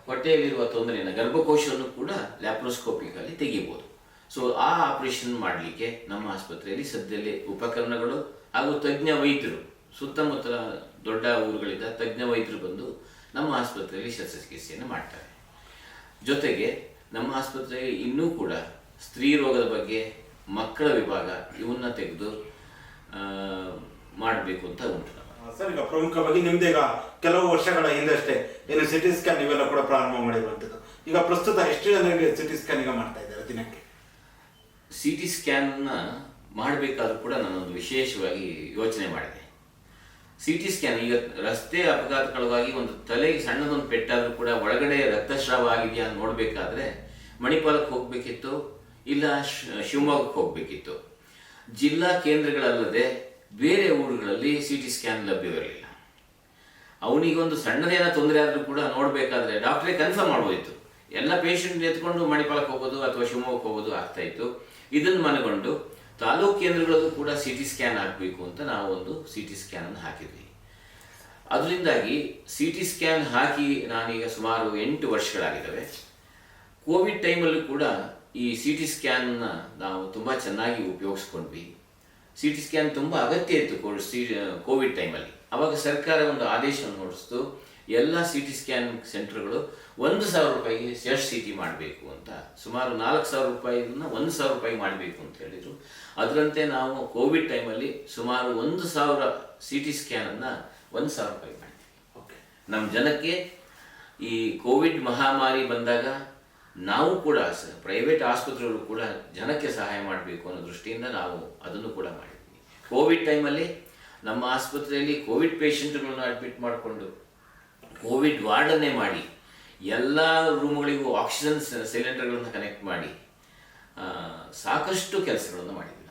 ಹೊಟ್ಟೆಯಲ್ಲಿರುವ ತೊಂದರೆಯನ್ನು ಗರ್ಭಕೋಶವನ್ನು ಕೂಡ ಲ್ಯಾಪ್ರೋಸ್ಕೋಪಿಕಲ್ಲಿ ತೆಗಿಬೋದು. ಸೊ ಆ ಆಪರೇಷನ್ ಮಾಡಲಿಕ್ಕೆ ನಮ್ಮ ಆಸ್ಪತ್ರೆಯಲ್ಲಿ ಸದ್ಯದಲ್ಲೇ ಉಪಕರಣಗಳು ಹಾಗೂ ತಜ್ಞ ವೈದ್ಯರು, ಸುತ್ತಮುತ್ತಲ ದೊಡ್ಡ ಊರುಗಳಿಂದ ತಜ್ಞ ವೈದ್ಯರು ಬಂದು ನಮ್ಮ ಆಸ್ಪತ್ರೆಯಲ್ಲಿ ಶಸ್ತ್ರಚಿಕಿತ್ಸೆಯನ್ನು ಮಾಡ್ತಾರೆ. ಜೊತೆಗೆ ನಮ್ಮ ಆಸ್ಪತ್ರೆಯಲ್ಲಿ ಇನ್ನೂ ಕೂಡ ಸ್ತ್ರೀ ರೋಗದ ಬಗ್ಗೆ ಮಕ್ಕಳ ವಿಭಾಗ ಇವನ್ನ ತೆಗೆದು ಮಾಡಬೇಕು ಅಂತ ಉಂಟು. ಸರ್ ಈಗ ಪ್ರಮುಖವಾಗಿ ನಿಮ್ದೀಗ ಕೆಲವು ವರ್ಷಗಳ ಹಿಂದಷ್ಟೇ ಏನು ಸಿಟಿ ಸ್ಕ್ಯಾನ್ ಇವೆಲ್ಲ ಕೂಡ ಪ್ರಾರಂಭ ಮಾಡಿರುವಂಥದ್ದು. ಈಗ ಪ್ರಸ್ತುತ ಎಷ್ಟು ಜನರಿಗೆ ಸಿಟಿ ಸ್ಕ್ಯಾನ್ ಈಗ ಮಾಡ್ತಾ ಇದ್ದಾರೆ ದಿನಕ್ಕೆ? ಸಿ ಟಿ ಸ್ಕ್ಯಾನ್ನ ಮಾಡಬೇಕಾದ್ರೂ ಕೂಡ ನಾನೊಂದು ವಿಶೇಷವಾಗಿ ಯೋಚನೆ ಮಾಡಿದೆ. ಸಿ ಟಿ ಸ್ಕ್ಯಾನ್ ಈಗ ರಸ್ತೆ ಅಪಘಾತಗಳಿಗಾಗಿ ಒಂದು ತಲೆಗೆ ಸಣ್ಣದೊಂದು ಪೆಟ್ಟಾದರೂ ಕೂಡ ಒಳಗಡೆ ರಕ್ತಸ್ರಾವ ಆಗಿದೆಯಾ ಅಂತ ನೋಡಬೇಕಾದ್ರೆ ಮಣಿಪಾಲಕ್ಕೆ ಹೋಗಬೇಕಿತ್ತು, ಇಲ್ಲ ಶಿವಮೊಗ್ಗಕ್ಕೆ ಹೋಗಬೇಕಿತ್ತು. ಜಿಲ್ಲಾ ಕೇಂದ್ರಗಳಲ್ಲದೆ ಬೇರೆ ಊರುಗಳಲ್ಲಿ ಸಿ ಟಿ ಸ್ಕ್ಯಾನ್ ಲಭ್ಯವಿರಲಿಲ್ಲ. ಅವನಿಗೊಂದು ಸಣ್ಣದೇನ ತೊಂದರೆ ಆದರೂ ಕೂಡ ನೋಡಬೇಕಾದ್ರೆ ಡಾಕ್ಟ್ರೇ ಕನ್ಫರ್ಮ್ ಮಾಡೋಯ್ತು ಎಲ್ಲ ಪೇಷಂಟ್ ಎತ್ಕೊಂಡು ಮಣಿಪಾಲಕ್ಕೆ ಹೋಗೋದು ಅಥವಾ ಶಿವಮೊಗ್ಗಕ್ಕೆ ಹೋಗೋದು ಆಗ್ತಾ ಇತ್ತು. ಇದನ್ನು ಮನಗೊಂಡು ತಾಲೂಕು ಕೇಂದ್ರಗಳಲ್ಲೂ ಕೂಡ ಸಿ ಟಿ ಸ್ಕ್ಯಾನ್ ಹಾಕಬೇಕು ಅಂತ ನಾವು ಒಂದು ಸಿ ಟಿ ಸ್ಕ್ಯಾನ್ ಅನ್ನು ಹಾಕಿದ್ವಿ. ಅದರಿಂದಾಗಿ ಸಿ ಟಿ ಸ್ಕ್ಯಾನ್ ಹಾಕಿ ನಾನೀಗ ಸುಮಾರು ಎಂಟು ವರ್ಷಗಳಾಗಿದ್ದಾವೆ. ಕೋವಿಡ್ ಟೈಮಲ್ಲೂ ಕೂಡ ಈ ಸಿ ಟಿ ಸ್ಕ್ಯಾನ್ನ ನಾವು ತುಂಬ ಚೆನ್ನಾಗಿ ಉಪಯೋಗಿಸ್ಕೊಂಡ್ವಿ. ಸಿ ಟಿ ಸ್ಕ್ಯಾನ್ ತುಂಬ ಅಗತ್ಯ ಇತ್ತು ಕೋ- ಸಿ ಕೋವಿಡ್ ಟೈಮಲ್ಲಿ ಅವಾಗ ಸರ್ಕಾರ ಒಂದು ಆದೇಶವನ್ನು ಹೊರಡಿಸ್ತು ಎಲ್ಲ ಸಿ ಟಿ ಸ್ಕ್ಯಾನ್ ಸೆಂಟರ್ಗಳು ಒಂದು ಸಾವಿರ ರೂಪಾಯಿಗೆ ಸೆಟ್ ಸಿ ಟಿ ಮಾಡಬೇಕು ಅಂತ. ಸುಮಾರು ನಾಲ್ಕು ಸಾವಿರ ರೂಪಾಯಿನ ಒಂದು ಸಾವಿರ ರೂಪಾಯಿ ಮಾಡಬೇಕು ಅಂತ ಹೇಳಿದರು. ಅದರಂತೆ ನಾವು ಕೋವಿಡ್ ಟೈಮಲ್ಲಿ ಸುಮಾರು ಒಂದು ಸಾವಿರ ಸಿ ಟಿ ಸ್ಕ್ಯಾನನ್ನು ಒಂದು ಸಾವಿರ ರೂಪಾಯಿ ಮಾಡಿದ್ವಿ. ಓಕೆ ನಮ್ಮ ಜನಕ್ಕೆ ಈ ಕೋವಿಡ್ ಮಹಾಮಾರಿ ಬಂದಾಗ ನಾವು ಕೂಡ ಪ್ರೈವೇಟ್ ಆಸ್ಪತ್ರೆಗಳು ಕೂಡ ಜನಕ್ಕೆ ಸಹಾಯ ಮಾಡಬೇಕು ಅನ್ನೋ ದೃಷ್ಟಿಯಿಂದ ನಾವು ಅದನ್ನು ಕೂಡ ಮಾಡಿದ್ವಿ. ಕೋವಿಡ್ ಟೈಮಲ್ಲಿ ನಮ್ಮ ಆಸ್ಪತ್ರೆಯಲ್ಲಿ ಕೋವಿಡ್ ಪೇಷಂಟ್ಗಳನ್ನು ಅಡ್ಮಿಟ್ ಮಾಡಿಕೊಂಡು ಕೋವಿಡ್ ವಾರ್ಡನ್ನೇ ಮಾಡಿ ಎಲ್ಲ ರೂಮ್ಗಳಿಗೂ ಆಕ್ಸಿಜನ್ ಸಿಲಿಂಡರ್ಗಳನ್ನು ಕನೆಕ್ಟ್ ಮಾಡಿ ಸಾಕಷ್ಟು ಕೆಲಸಗಳನ್ನು ಮಾಡಿದ್ವಿ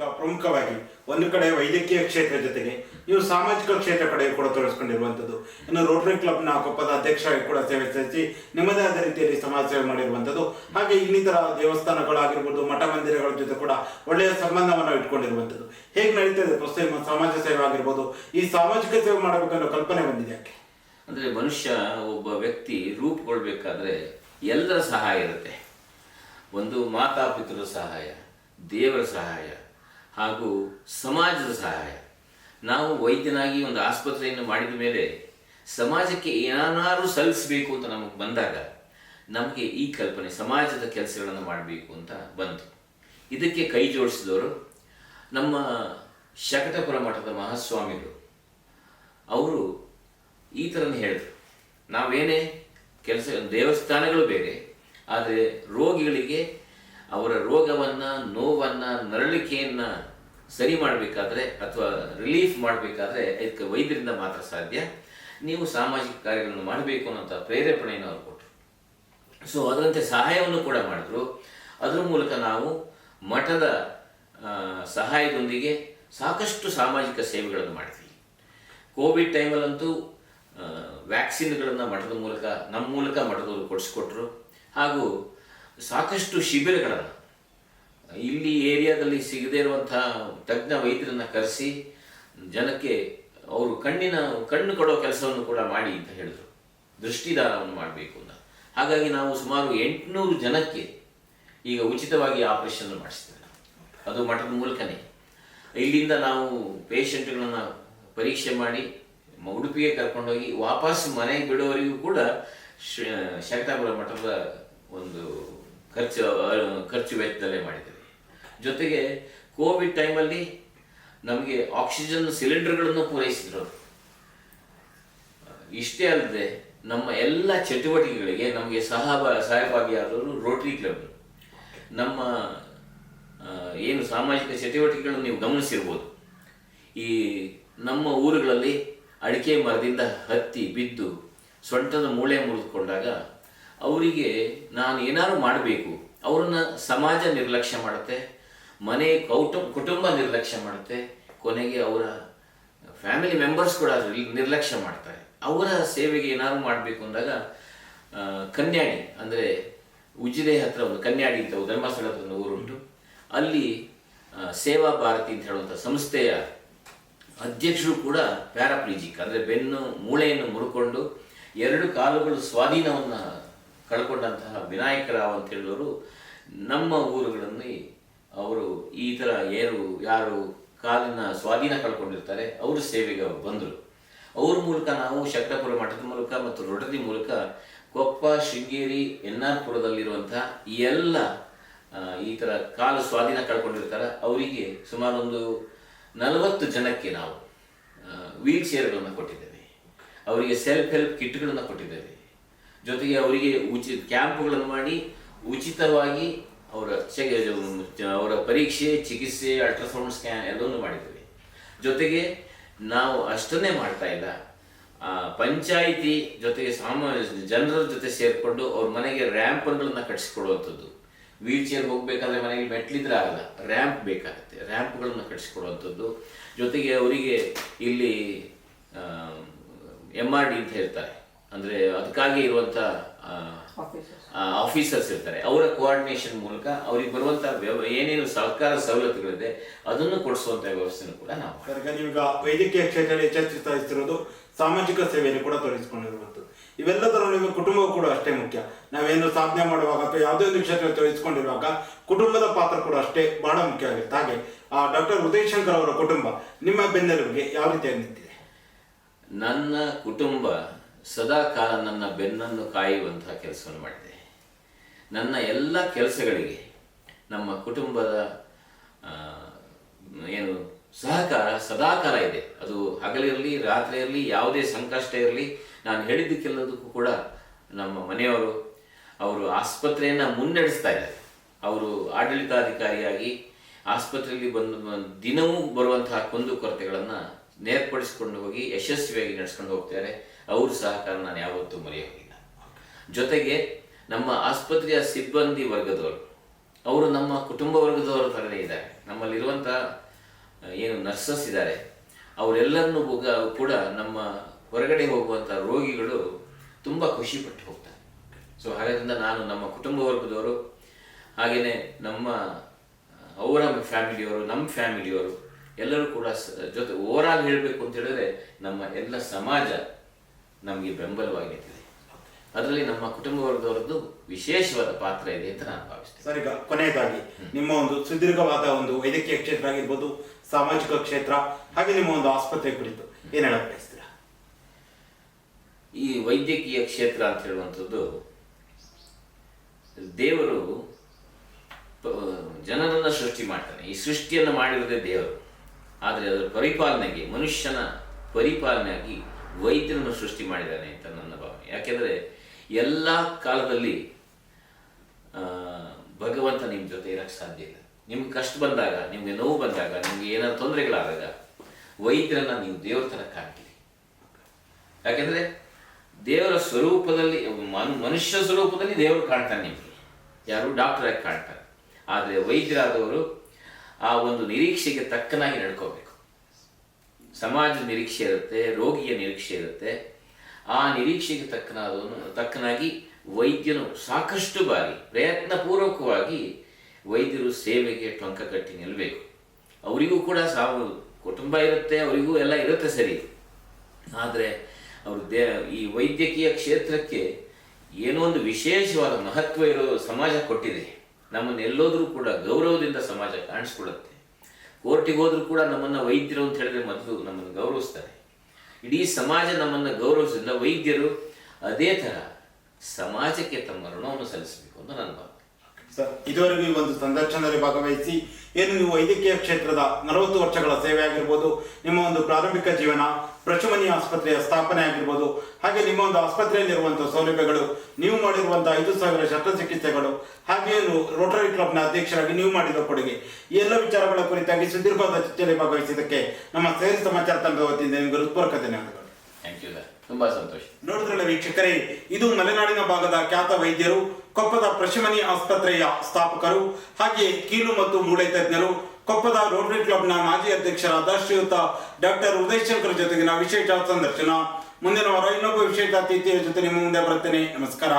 ನಾವು ಪ್ರಮುಖವಾಗಿ ಒಂದು ಕಡೆ ವೈದ್ಯಕೀಯ ಕ್ಷೇತ್ರ ಜೊತೆಗೆ ನೀವು ಸಾಮಾಜಿಕ ಕ್ಷೇತ್ರ ಕಡೆ ಕೂಡ ತೊಡಗಿಸ್ಕೊಂಡಿರುವಂಥದ್ದು ಇನ್ನು ರೋಟರಿ ಕ್ಲಬ್ನ ಕೊಪ್ಪದ ಅಧ್ಯಕ್ಷರಾಗಿ ಕೂಡ ಸೇವೆ ಸಲ್ಲಿಸಿ ನಿಮ್ಮದೇ ಆದ ರೀತಿಯಲ್ಲಿ ಸಮಾಜ ಸೇವೆ ಮಾಡಿರುವಂಥದ್ದು. ಹಾಗೆ ಇನ್ನಿತರ ದೇವಸ್ಥಾನಗಳಾಗಿರ್ಬೋದು, ಮಠ ಮಂದಿರಗಳ ಜೊತೆ ಕೂಡ ಒಳ್ಳೆಯ ಸಂಬಂಧವನ್ನು ಇಟ್ಕೊಂಡಿರುವಂಥದ್ದು. ಹೇಗೆ ನಡೀತಾ ಇದೆ? ಪ್ರಸ್ತುತ ಸಮಾಜ ಸೇವೆ ಆಗಿರ್ಬೋದು, ಈ ಸಾಮಾಜಿಕ ಸೇವೆ ಮಾಡಬೇಕನ್ನೋ ಕಲ್ಪನೆ ಬಂದಿದೆ ಯಾಕೆ? ಅಂದರೆ ಮನುಷ್ಯ ಒಬ್ಬ ವ್ಯಕ್ತಿ ರೂಪುಗೊಳ್ಬೇಕಾದ್ರೆ ಎಲ್ಲರ ಸಹಾಯ ಇರುತ್ತೆ. ಒಂದು ಮಾತಾಪಿತೃ ಸಹಾಯ, ದೇವರ ಸಹಾಯ ಹಾಗೂ ಸಮಾಜದ ಸಹಾಯ. ನಾವು ವೈದ್ಯನಾಗಿ ಒಂದು ಆಸ್ಪತ್ರೆಯನ್ನು ಮಾಡಿದ ಮೇಲೆ ಸಮಾಜಕ್ಕೆ ಏನಾದರೂ ಸಲ್ಲಿಸಬೇಕು ಅಂತ ನಮಗೆ ಬಂದಾಗ ನಮಗೆ ಈ ಕಲ್ಪನೆ ಸಮಾಜದ ಕೆಲಸಗಳನ್ನು ಮಾಡಬೇಕು ಅಂತ ಬಂತು. ಇದಕ್ಕೆ ಕೈ ಜೋಡಿಸಿದವರು ನಮ್ಮ ಶಕಟಪುರ ಮಠದ ಮಹಾಸ್ವಾಮಿಗಳು. ಅವರು ಈ ಥರನೇ ಹೇಳಿದ್ರು. ನಾವೇನೇ ಕೆಲಸ, ದೇವಸ್ಥಾನಗಳು ಬೇರೆ, ಆದರೆ ರೋಗಿಗಳಿಗೆ ಅವರ ರೋಗವನ್ನು, ನೋವನ್ನು, ನರಳಿಕೆಯನ್ನು ಸರಿ ಮಾಡಬೇಕಾದ್ರೆ ಅಥವಾ ರಿಲೀಫ್ ಮಾಡಬೇಕಾದ್ರೆ ಇದಕ್ಕೆ ವೈದ್ಯರಿಂದ ಮಾತ್ರ ಸಾಧ್ಯ. ನೀವು ಸಾಮಾಜಿಕ ಕಾರ್ಯಗಳನ್ನು ಮಾಡಬೇಕು ಅನ್ನೋಂಥ ಪ್ರೇರೇಪಣೆಯನ್ನು ಅವರು ಕೊಟ್ಟರು. ಸೊ ಅದರಂತೆ ಸಹಾಯವನ್ನು ಕೂಡ ಮಾಡಿದ್ರು. ಅದರ ಮೂಲಕ ನಾವು ಮಠದ ಸಹಾಯದೊಂದಿಗೆ ಸಾಕಷ್ಟು ಸಾಮಾಜಿಕ ಸೇವೆಗಳನ್ನು ಮಾಡಿದ್ವಿ. ಕೋವಿಡ್ ಟೈಮಲ್ಲಂತೂ ವ್ಯಾಕ್ಸಿನ್ಗಳನ್ನು ಮಠದ ಮೂಲಕ, ನಮ್ಮ ಮೂಲಕ ಮಠದವರು ಕೊಡಿಸ್ಕೊಟ್ರು. ಹಾಗೂ ಸಾಕಷ್ಟು ಶಿಬಿರಗಳನ್ನು ಇಲ್ಲಿ ಏರಿಯಾದಲ್ಲಿ ಸಿಗದೇ ಇರುವಂತಹ ತಜ್ಞ ವೈದ್ಯರನ್ನ ಕರೆಸಿ ಜನಕ್ಕೆ ಅವರು ಕಣ್ಣಿನ, ಕಣ್ಣು ಕೊಡೋ ಕೆಲಸವನ್ನು ಕೂಡ ಮಾಡಿ ಅಂತ ಹೇಳಿದ್ರು. ದೃಷ್ಟಿದಾನವನ್ನು ಮಾಡಬೇಕು ಅಂತ. ಹಾಗಾಗಿ ನಾವು ಸುಮಾರು ಎಂಟುನೂರು ಜನಕ್ಕೆ ಈಗ ಉಚಿತವಾಗಿ ಆಪರೇಷನ್ ಮಾಡಿಸ್ತೇವೆ. ಅದು ಮಠದ ಮೂಲಕನೇ. ಇಲ್ಲಿಂದ ನಾವು ಪೇಷಂಟ್ಗಳನ್ನ ಪರೀಕ್ಷೆ ಮಾಡಿ ಉಡುಪಿಗೆ ಕರ್ಕೊಂಡೋಗಿ ವಾಪಸ್ ಮನೆಗೆ ಬಿಡೋವರೆಗೂ ಕೂಡ ಶಕ್ತಾಪುರ ಮಠದ ಒಂದು ಖರ್ಚು ಖರ್ಚು ವೆಚ್ಚದಲ್ಲೇ ಮಾಡಿದ್ದೇವೆ. ಜೊತೆಗೆ ಕೋವಿಡ್ ಟೈಮಲ್ಲಿ ನಮಗೆ ಆಕ್ಸಿಜನ್ ಸಿಲಿಂಡರ್ಗಳನ್ನು ಪೂರೈಸಿದ್ರು. ಇಷ್ಟೇ ಅಲ್ಲದೆ ನಮ್ಮ ಎಲ್ಲ ಚಟುವಟಿಕೆಗಳಿಗೆ ನಮಗೆ ಸಹಭ ಸಹಭಾಗಿಯಾದವರು ರೋಟರಿ ಕ್ಲಬ್. ನಮ್ಮ ಏನು ಸಾಮಾಜಿಕ ಚಟುವಟಿಕೆಗಳನ್ನು ನೀವು ಗಮನಿಸಿರ್ಬೋದು. ಈ ನಮ್ಮ ಊರುಗಳಲ್ಲಿ ಅಡಿಕೆ ಮರದಿಂದ ಹತ್ತಿ ಬಿದ್ದು ಸೊಂಟದ ಮೂಳೆ ಮುರಿದುಕೊಂಡಾಗ ಅವರಿಗೆ ನಾನು ಏನಾದ್ರು ಮಾಡಬೇಕು, ಅವರನ್ನು ಸಮಾಜ ನಿರ್ಲಕ್ಷ್ಯ ಮಾಡುತ್ತೆ ಮನೆ ಕೌಟು, ಕುಟುಂಬ ನಿರ್ಲಕ್ಷ್ಯ ಮಾಡುತ್ತೆ. ಕೊನೆಗೆ ಅವರ ಫ್ಯಾಮಿಲಿ ಮೆಂಬರ್ಸ್ ಕೂಡ ನಿರ್- ನಿರ್ಲಕ್ಷ್ಯ ಮಾಡ್ತಾರೆ. ಅವರ ಸೇವೆಗೆ ಏನಾದ್ರು ಮಾಡಬೇಕು ಅಂದಾಗ ಕನ್ಯಾಡಿ ಅಂದರೆ ಉಜಿರೆ ಹತ್ರ ಒಂದು ಕನ್ಯಾಡಿ ಅಂತ ಧರ್ಮಸ್ಥಳದ ಒಂದು ಊರುಂಟು. ಅಲ್ಲಿ ಸೇವಾ ಭಾರತಿ ಅಂತ ಹೇಳುವಂಥ ಸಂಸ್ಥೆಯ ಅಧ್ಯಕ್ಷರು ಕೂಡ ಪ್ಯಾರಾಪ್ಲಿಜಿಕ್, ಅಂದರೆ ಬೆನ್ನು, ಮೂಳೆಯನ್ನು ಮುರುಕೊಂಡು ಎರಡು ಕಾಲುಗಳು ಸ್ವಾಧೀನವನ್ನು ಕಳ್ಕೊಂಡಂತಹ ವಿನಾಯಕರಾವ್ ಅಂತ ಹೇಳಿದವರು ನಮ್ಮ ಊರುಗಳಲ್ಲಿ ಅವರು ಈ ಥರ ಏರು, ಯಾರು ಕಾಲಿನ ಸ್ವಾಧೀನ ಕಳ್ಕೊಂಡಿರ್ತಾರೆ, ಅವರು ಸೇವೆಗೆ ಬಂದರು. ಅವ್ರ ಮೂಲಕ ನಾವು ಶಕ್ತಪುರ ಮಠದ ಮೂಲಕ ಮತ್ತು ರೊಟದಿ ಮೂಲಕ ಕೊಪ್ಪ, ಶೃಂಗೇರಿ ಎನ್ ಆರ್ ಎಲ್ಲ ಈ ಥರ ಕಾಲು ಸ್ವಾಧೀನ ಕಳ್ಕೊಂಡಿರ್ತಾರೆ. ಅವರಿಗೆ ಸುಮಾರು ಒಂದು ನಲವತ್ತು ಜನಕ್ಕೆ ನಾವು ವೀಲ್ ಚೇರ್ಗಳನ್ನು ಕೊಟ್ಟಿದ್ದೇವೆ. ಅವರಿಗೆ ಸೆಲ್ಫ್ ಹೆಲ್ಪ್ ಕಿಟ್ಗಳನ್ನು ಕೊಟ್ಟಿದ್ದೇವೆ. ಜೊತೆಗೆ ಅವರಿಗೆ ಉಚಿತ, ಕ್ಯಾಂಪ್ಗಳನ್ನು ಮಾಡಿ ಉಚಿತವಾಗಿ ಅವರ ಅವರ ಪರೀಕ್ಷೆ, ಚಿಕಿತ್ಸೆ ಅಲ್ಟ್ರಾಸೌಂಡ್ ಸ್ಕ್ಯಾನ್ ಎಲ್ಲವನ್ನು ಮಾಡಿದ್ದೇವೆ. ಜೊತೆಗೆ ನಾವು ಅಷ್ಟನ್ನೇ ಮಾಡ್ತಾ ಇಲ್ಲ. ಪಂಚಾಯಿತಿ ಜೊತೆಗೆ ಸಾಮಾನ್ಯ ಜನರ ಜೊತೆ ಸೇರಿಕೊಂಡು ಅವ್ರ ಮನೆಗೆ ರ್ಯಾಂಪ್ಗಳನ್ನು ಕಟ್ಸಿಕೊಡುವಂಥದ್ದು. ವೀಲ್ ಚೇರ್ ಹೋಗಬೇಕಾದ್ರೆ ಮನೆಗೆ ಮೆಟ್ಲಿದ್ರೆ ಆಗಲ್ಲ. ರ್ಯಾಂಪ್ ಬೇಕಾಗುತ್ತೆ. ರ್ಯಾಂಪ್ಗಳನ್ನು ಕಟ್ಸಿಕೊಡುವಂಥದ್ದು. ಜೊತೆಗೆ ಅವರಿಗೆ ಇಲ್ಲಿ ಎಂ ಆರ್ ಡಿ ಅಂತ ಹೇಳ್ತಾರೆ. ಅಂದರೆ ಅದಕ್ಕಾಗಿ ಇರುವಂಥ ಆಫೀಸರ್ಸ್ ಇರ್ತಾರೆ. ಅವರ ಕೋಆರ್ಡಿನೇಷನ್ ಮೂಲಕ ಅವ್ರಿಗೆ ಬರುವಂಥ ವ್ಯವ ಏನೇನು ಸರ್ಕಾರ ಸವಲತ್ತುಗಳಿದೆ ಅದನ್ನು ಕೊಡಿಸುವಂಥ ವ್ಯವಸ್ಥೆನೂ ಕೂಡ ನಾವು ಈಗ ವೈದ್ಯಕೀಯ ಕ್ಷೇತ್ರದಲ್ಲಿ ಚರ್ಚಿಸ್ತಿರೋದು ಸಾಮಾಜಿಕ ಸೇವೆಯನ್ನು ಕೂಡ ತೊಡಗಿಸಿಕೊಂಡಿರುವಂಥದ್ದು ಇವೆಲ್ಲದರ ನಿಮ್ಮ ಕುಟುಂಬ ಕೂಡ ಅಷ್ಟೇ ಮುಖ್ಯ. ನಾವೇನು ಸಾಧನೆ ಮಾಡುವಾಗ ಅಥವಾ ಯಾವುದೇ ಒಂದು ಕ್ಷೇತ್ರ ತೊಡಗಿಸಿಕೊಂಡಿರುವಾಗ ಕುಟುಂಬದ ಪಾತ್ರ ಕೂಡ ಅಷ್ಟೇ ಬಹಳ ಮುಖ್ಯ ಆಗುತ್ತೆ ಹಾಗೆ ಆ ಡಾಕ್ಟರ್ ಉದಯ್ ಶಂಕರ್ ಅವರ ಕುಟುಂಬ ನಿಮ್ಮ ಬೆನ್ನೆಲುಬಿಗೆ ಯಾವ ರೀತಿಯಾಗಿ ನಿಂತಿದೆ? ನನ್ನ ಕುಟುಂಬ ಸದಾ ಕಾಲ ನನ್ನ ಬೆನ್ನನ್ನು ಕಾಯುವಂತಹ ಕೆಲಸವನ್ನು ಮಾಡಿದೆ. ನನ್ನ ಎಲ್ಲ ಕೆಲಸಗಳಿಗೆ ನಮ್ಮ ಕುಟುಂಬದ ಏನು ಸಹಕಾರ, ಸದಾಕಾಲ ಇದೆ. ಅದು ಹಗಲಿರಲಿ ರಾತ್ರಿ ಇರಲಿ ಯಾವುದೇ ಸಂಕಷ್ಟ ಇರಲಿ, ನಾನು ಹೇಳಿದ್ದಕ್ಕೆಲ್ಲದಕ್ಕೂ ಕೂಡ ನಮ್ಮ ಮನೆಯವರು, ಅವರು ಆಸ್ಪತ್ರೆಯನ್ನು ಮುನ್ನಡೆಸ್ತಾ ಇದ್ದಾರೆ. ಅವರು ಆಡಳಿತಾಧಿಕಾರಿಯಾಗಿ ಆಸ್ಪತ್ರೆಯಲ್ಲಿ ಬಂದು ಬಂದು ದಿನವೂ ಬರುವಂತಹ ಕುಂದುಕೊರತೆಗಳನ್ನು ನೇರ್ಪಡಿಸಿಕೊಂಡು ಹೋಗಿ ಯಶಸ್ವಿಯಾಗಿ ನಡೆಸ್ಕೊಂಡು ಹೋಗ್ತಾರೆ. ಅವ್ರ ಸಹಕಾರ ನಾನು ಯಾವತ್ತೂ ಮರೆಯೋಗಿಲ್ಲ ಜೊತೆಗೆ ನಮ್ಮ ಆಸ್ಪತ್ರೆಯ ಸಿಬ್ಬಂದಿ ವರ್ಗದವರು, ಅವರು ನಮ್ಮ ಕುಟುಂಬ ವರ್ಗದವರ ಥರನೇ ಇದ್ದಾರೆ. ನಮ್ಮಲ್ಲಿರುವಂಥ ಏನು ನರ್ಸಸ್ ಇದ್ದಾರೆ. ಅವರೆಲ್ಲರನ್ನೂ ಕೂಡ ನಮ್ಮ ಹೊರಗಡೆ ಹೋಗುವಂಥ ರೋಗಿಗಳು ತುಂಬ ಖುಷಿಪಟ್ಟು ಹೋಗ್ತಾರೆ. ಸೊ ಹಾಗಾದ್ರಿಂದ ನಾನು ನಮ್ಮ ಕುಟುಂಬ ವರ್ಗದವರು ಹಾಗೆಯೇ ನಮ್ಮ, ಅವರ ಫ್ಯಾಮಿಲಿಯವರು ನಮ್ಮ ಫ್ಯಾಮಿಲಿಯವರು ಎಲ್ಲರೂ ಕೂಡ ಜೊತೆ ಓರಾಗಿ ಹೇಳಬೇಕು ಅಂತ ಹೇಳಿದ್ರೆ ನಮ್ಮ ಎಲ್ಲ ಸಮಾಜ ನಮಗೆ ಬೆಂಬಲವಾಗಿ ನಿಂತಿದೆ ಅದರಲ್ಲಿ ನಮ್ಮ ಕುಟುಂಬ ವರ್ಗದವರದ್ದು ವಿಶೇಷವಾದ ಪಾತ್ರ ಇದೆ ಅಂತ ನಾನು ಭಾವಿಸ್ತೇನೆ. ಸರ್ ಈಗ ಕೊನೆಯದಾಗಿ ನಿಮ್ಮ ಒಂದು ಸುದೀರ್ಘವಾದ ಒಂದು ವೈದ್ಯಕೀಯ ಕ್ಷೇತ್ರ ಆಗಿರ್ಬೋದು ಸಾಮಾಜಿಕ ಕ್ಷೇತ್ರ ಹಾಗೆ ನಿಮ್ಮ ಒಂದು ಆಸ್ಪತ್ರೆ ಕುರಿತು ಏನು ಹೇಳಕ್ ಬಯಸ್ತೀರಾ? ಈ ವೈದ್ಯಕೀಯ ಕ್ಷೇತ್ರ ಅಂತ ಹೇಳುವಂಥದ್ದು ದೇವರು ಜನರನ್ನ ಸೃಷ್ಟಿ ಮಾಡ್ತಾನೆ. ಈ ಸೃಷ್ಟಿಯನ್ನು ಮಾಡಿರೋದೇ ದೇವರು. ಆದರೆ ಅದರ ಪರಿಪಾಲನೆಗೆ, ಮನುಷ್ಯನ ಪರಿಪಾಲನೆಯಾಗಿ ವೈದ್ಯರನ್ನು ಸೃಷ್ಟಿ ಮಾಡಿದ್ದಾನೆ ಅಂತ ನನ್ನ ಭಾವನೆ. ಯಾಕೆಂದರೆ ಎಲ್ಲ ಕಾಲದಲ್ಲಿ ಭಗವಂತ ನಿಮ್ಮ ಜೊತೆ ಇರೋಕ್ಕೆ ಸಾಧ್ಯ ಇಲ್ಲ. ನಿಮ್ಗೆ ಕಷ್ಟ ಬಂದಾಗ, ನಿಮಗೆ ನೋವು ಬಂದಾಗ, ನಿಮಗೆ ಏನಾದ್ರು ತೊಂದರೆಗಳಾದಾಗ ವೈದ್ಯರನ್ನ ನೀವು ದೇವ್ರ ಥರ ಕಾಣ್ತೀರಿ. ಯಾಕೆಂದ್ರೆ ದೇವರ ಸ್ವರೂಪದಲ್ಲಿ, ಮನು- ಮನುಷ್ಯ ಸ್ವರೂಪದಲ್ಲಿ ದೇವರು ಕಾಣ್ತಾನೆ ನಿಮಗೆ. ಯಾರು ಡಾಕ್ಟರಾಗಿ ಕಾಣ್ತಾರೆ. ಆದರೆ ವೈದ್ಯರಾದವರು ಆ ಒಂದು ನಿರೀಕ್ಷೆಗೆ ತಕ್ಕನಾಗಿ ನಡ್ಕೋಬೇಕು. ಸಮಾಜದ ನಿರೀಕ್ಷೆ ಇರುತ್ತೆ, ರೋಗಿಯ ನಿರೀಕ್ಷೆ ಇರುತ್ತೆ. ಆ ನಿರೀಕ್ಷೆಗೆ ತಕ್ಕನಾದವನು, ತಕ್ಕನಾಗಿ ವೈದ್ಯನು ಸಾಕಷ್ಟು ಬಾರಿ, ಪ್ರಯತ್ನಪೂರ್ವಕವಾಗಿ ವೈದ್ಯರು ಸೇವೆಗೆ ಟೊಂಕ ಕಟ್ಟಿ ನಿಲ್ಲಬೇಕು ಅವರಿಗೂ ಕೂಡ ಸಾವು, ಕುಟುಂಬ ಇರುತ್ತೆ, ಅವರಿಗೂ ಎಲ್ಲ ಇರುತ್ತೆ ಸರಿ. ಆದರೆ ಅವರು ದೇ, ಈ ವೈದ್ಯಕೀಯ ಕ್ಷೇತ್ರಕ್ಕೆ ಏನೋ ಒಂದು ವಿಶೇಷವಾದ ಮಹತ್ವ ಇರೋ ಸಮಾಜ ಕೊಟ್ಟಿದೆ. ನಮ್ಮನ್ನು ಎಲ್ಲೋದ್ರೂ ಕೂಡ ಗೌರವದಿಂದ ಸಮಾಜ ಕಾಣಿಸ್ಕೊಳ್ಳುತ್ತೆ. ಕೋರ್ಟಿಗೆ ಹೋದ್ರೂ ಕೂಡ ನಮ್ಮನ್ನು ವೈದ್ಯರು ಅಂತ ಹೇಳಿದ್ರೆ ಮೊದಲು ನಮ್ಮನ್ನು ಗೌರವಿಸ್ತಾರೆ. ಇಡೀ ಸಮಾಜ ನಮ್ಮನ್ನು ಗೌರವಿಸಿಲ್ಲ ವೈದ್ಯರು ಅದೇ ತರ ಸಮಾಜಕ್ಕೆ ತಮ್ಮ ಋಣವನ್ನು ಸಲ್ಲಿಸಬೇಕು ಅಂತ ನನ್ನ ಭಾವನೆ. ಇದುವರೆಗೂ ಒಂದು ಸಂದರ್ಶನದಲ್ಲಿ ಭಾಗವಹಿಸಿ ಏನು ನೀವು ವೈದ್ಯಕೀಯ ಕ್ಷೇತ್ರದ ನಲವತ್ತು ವರ್ಷಗಳ ಸೇವೆ ಆಗಿರ್ಬೋದು, ನಿಮ್ಮ ಒಂದು ಪ್ರಾರಂಭಿಕ ಜೀವನ ಪ್ರಚುಮನಿ ಆಸ್ಪತ್ರೆಯ ಸ್ಥಾಪನೆ ಆಗಿರ್ಬೋದು, ಹಾಗೆ ನಿಮ್ಮ ಒಂದು ಆಸ್ಪತ್ರೆಯಲ್ಲಿರುವಂತಹ ಸೌಲಭ್ಯಗಳು, ನೀವು ಮಾಡಿರುವಂತಹ ಐದು ಸಾವಿರ ಶಸ್ತ್ರಚಿಕಿತ್ಸೆಗಳು ಹಾಗೆಯೇ ರೋಟರಿ ಕ್ಲಬ್ನ ಅಧ್ಯಕ್ಷರಾಗಿ ನೀವು ಮಾಡಿದ ಕೊಡುಗೆ. ಈ ಎಲ್ಲ ವಿಚಾರಗಳ ಕುರಿತಾಗಿ ಸುದೀರ್ಘವಾದ ಚರ್ಚೆಯಲ್ಲಿ ಭಾಗವಹಿಸಿದ್ದಕ್ಕೆ ನಮ್ಮ ಸೇರಿ ಸಮಾಚಾರ ತಂಡದ ವತಿಯಿಂದ ನಿಮಗೆ ಹೃತ್ಪೂರ್ವಕ ಧನ್ಯವಾದಗಳು. ಥ್ಯಾಂಕ್ ಯು ತುಂಬ ಸಂತೋಷ. ನೋಡಿದ್ರಲ್ಲ ವೀಕ್ಷಕರೇ, ಇದು ಮಲೆನಾಡಿನ ಭಾಗದ ಖ್ಯಾತ ವೈದ್ಯರು, ಕೊಪ್ಪದ ಪ್ರಶಮನಿ ಆಸ್ಪತ್ರೆಯ ಸ್ಥಾಪಕರು, ಹಾಗೆ ಕೀಲು ಮತ್ತು ಮೂಳೆ ತಜ್ಞರು, ಕೊಪ್ಪದ ರೋಟರಿ ಕ್ಲಬ್ನ ಮಾಜಿ ಅಧ್ಯಕ್ಷರಾದ ಶ್ರೀಯುತ ಡಾಕ್ಟರ್ ಉದಯ್ ಶಂಕರ್ ಜೊತೆಗಿನ ವಿಶೇಷ ಸಂದರ್ಶನ. ಮುಂದಿನ ವಾರ ಇನ್ನೊಬ್ಬ ವಿಶೇಷ ಅತಿಥಿಯ ಜೊತೆ ನಿಮ್ಮ ಮುಂದೆ ಬರುತ್ತೇನೆ. ನಮಸ್ಕಾರ.